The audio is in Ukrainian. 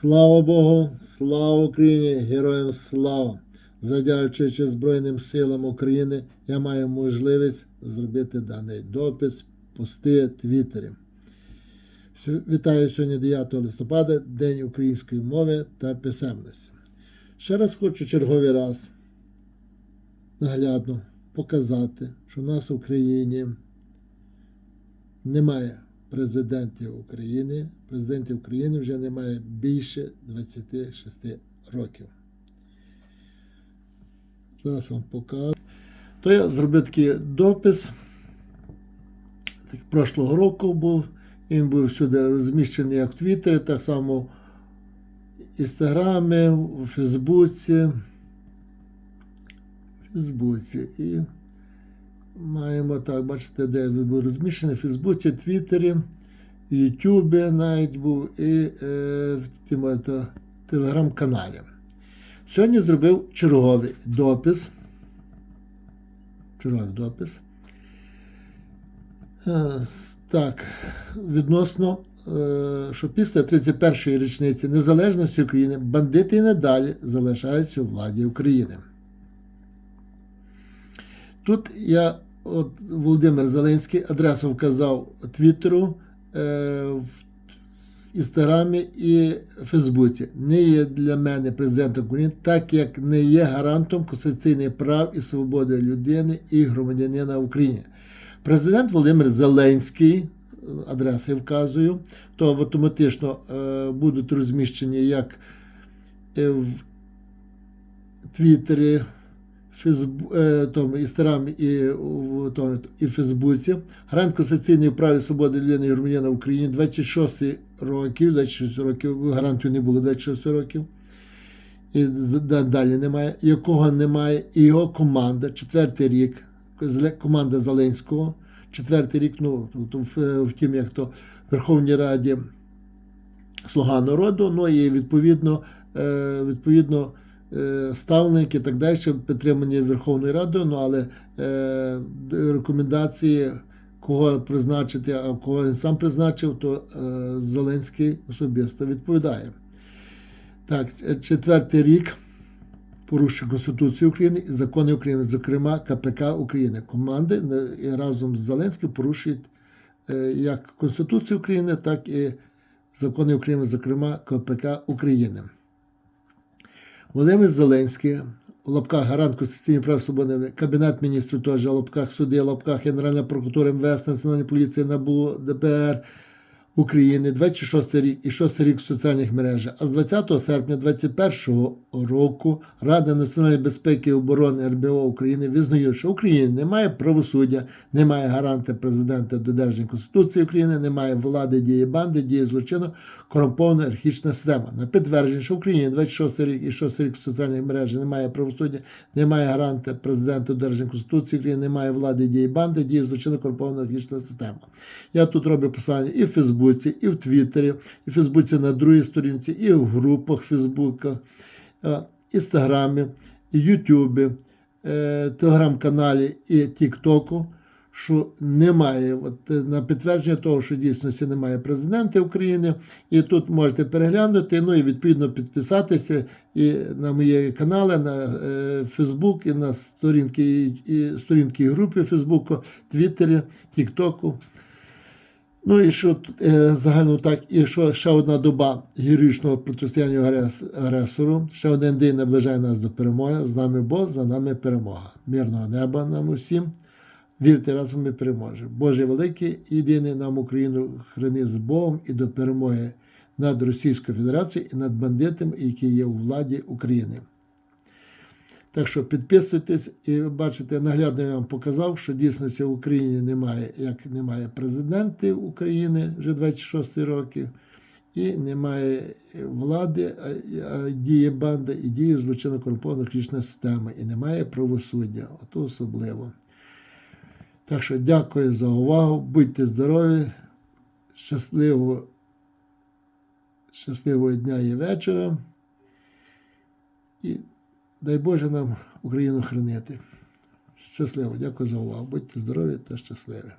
Слава Богу, слава Україні, героям слава! Завдячуючи Збройним силам України, я маю можливість зробити даний допис, пости твіттері. Вітаю сьогодні 9 листопада, День української мови та писемності. Ще раз хочу черговий раз наглядно показати, що в нас в Україні немає президентів України. Президентів України вже немає більше 26 років. Зараз вам покажу. То я зробив такий допис. Прошлого року був. Він був всюди розміщений як в Твіттері, так само в Інстаграмі, у Фейсбуці. В Фейсбуці. І маємо так, бачите, де він був розміщений в Фейсбуці, Твіттері, Ютубі навіть був і е, в тім, телеграм-каналі. Сьогодні зробив черговий допис. Черговий допис. Е, Так, відносно, е, що після 31-ї річниці незалежності України бандити і надалі залишаються у владі України. Тут я, от Володимир Зеленський, адресу вказав Твіттеру, е, в Інстаграмі і Фейсбуці. Не є для мене президентом України, так як не є гарантом конституційних прав і свободи людини і громадянина України. Президент Володимир Зеленський, адреси вказую, то автоматично е, будуть розміщені як е, в Твіттері, Фейсбу, е, Інстаграмі і в тому, і в Фейсбуці. Гарант Конституційної прав свободи людини і громадянина в Україні 26 років, 26 років, гарантію не було 26 років. І далі немає, якого немає, і його команда, четвертий рік, команда Зеленського, четвертий рік, ну, в- втім, як то в Верховній Раді Слуга народу, ну і відповідно, е, відповідно е, ставленики і так далі, підтримані Верховною Радою, ну але е, рекомендації, кого призначити, а кого він сам призначив, то е, Зеленський особисто відповідає. Так, четвертий рік порушує Конституцію України і закони України, зокрема КПК України. Команди разом з Зеленським порушують як Конституцію України, так і закони України, зокрема КПК України. Володимир Зеленський, в лапках гарант Конституційних прав свободи, Кабінет міністрів теж, в лапках суди, в лапках Генеральна прокуратура МВС, Національної поліції, НАБУ, ДБР України, 26 рік і 6 рік в соціальних мережах. А з 20 серпня 2021 року Рада національної безпеки і оборони РБО України визнає, що Україна не має правосуддя, немає гаранта президента додержання Конституції України, немає влади дії банди, дії злочину, корумпована архічна система. На підтвердження, що в Україні 26 рік і 6 рік в соціальних мережах немає правосуддя, немає гаранта президента додержання Конституції України, немає влади дії банди, дії злочину, корумпована архічна система. Я тут роблю посилання і в Фейсбуці, і в Твіттері, і в Фейсбуці на другій сторінці, і в групах Фейсбука, е, Інстаграмі, Ютубі, е, Телеграм-каналі і Тіктоку, що немає от, е, на підтвердження того, що дійсності немає президента України. І тут можете переглянути, ну і відповідно підписатися і на мої канали, на Фейсбук, і на сторінки, і сторінки групи Фейсбуку, Твіттері, Тіктоку. Ну і що е, загально так, і що ще одна доба героїчного протистояння агресору, ще один день наближає нас до перемоги. З нами Бог, за нами перемога. Мирного неба нам усім. Вірте, разом ми переможемо. Боже великий, єдиний нам Україну храни з Богом і до перемоги над Російською Федерацією і над бандитами, які є у владі України. Так що підписуйтесь і бачите, наглядно я вам показав, що дійсно в Україні немає, як немає президентів України вже 26 років, і немає влади, а, діє банда і діє злочинно корумпована крічна система, і немає правосуддя. Ото особливо. Так що дякую за увагу, будьте здорові, щасливого, щасливого дня і вечора. І дай Боже нам Україну хранити. Щасливо, дякую за увагу. Будьте здорові та щасливі.